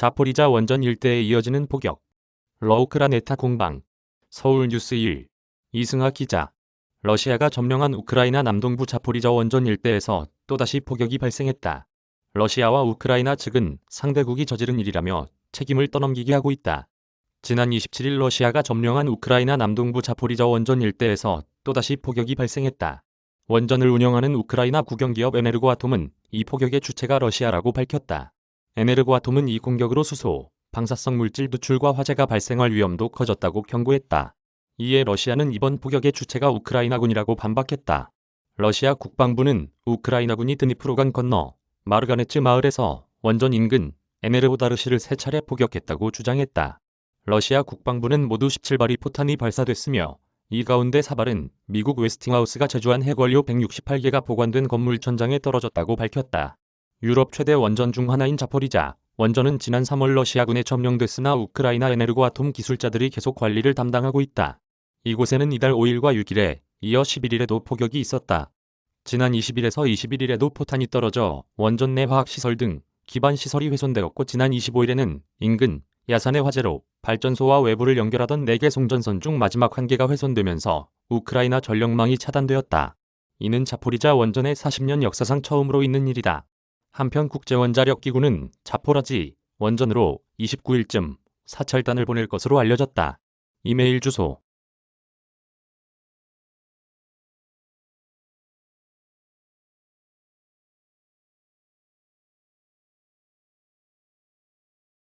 자포리자 원전 일대에 이어지는 포격. 러우크라네타 공방. 서울 뉴스 1. 이승하 기자. 러시아가 점령한 우크라이나 남동부 자포리자 원전 일대에서 또다시 포격이 발생했다. 러시아와 우크라이나 측은 상대국이 저지른 일이라며 책임을 떠넘기게 하고 있다. 지난 27일 러시아가 점령한 우크라이나 남동부 자포리자 원전 일대에서 또다시 포격이 발생했다. 원전을 운영하는 우크라이나 국영기업 에네르고아톰은 이 포격의 주체가 러시아라고 밝혔다. 에네르고아톰은 이 공격으로 수소, 방사성 물질 누출과 화재가 발생할 위험도 커졌다고 경고했다. 이에 러시아는 이번 포격의 주체가 우크라이나군이라고 반박했다. 러시아 국방부는 우크라이나군이 드니프로강 건너 마르가네츠 마을에서 원전 인근 에네르보다르시를 세 차례 포격했다고 주장했다. 러시아 국방부는 모두 17발이 포탄이 발사됐으며 이 가운데 4발은 미국 웨스팅하우스가 제조한 핵원료 168개가 보관된 건물 천장에 떨어졌다고 밝혔다. 유럽 최대 원전 중 하나인 자포리자 원전은 지난 3월 러시아군에 점령됐으나 우크라이나 에네르고아톰 기술자들이 계속 관리를 담당하고 있다. 이곳에는 이달 5일과 6일에 이어 11일에도 포격이 있었다. 지난 20일에서 21일에도 포탄이 떨어져 원전 내 화학시설 등 기반 시설이 훼손되었고 지난 25일에는 인근 야산의 화재로 발전소와 외부를 연결하던 4개 송전선 중 마지막 한 개가 훼손되면서 우크라이나 전력망이 차단되었다. 이는 자포리자 원전의 40년 역사상 처음으로 있는 일이다. 한편 국제원자력기구는 자포라지 원전으로 29일쯤 사찰단을 보낼 것으로 알려졌다. 이메일 주소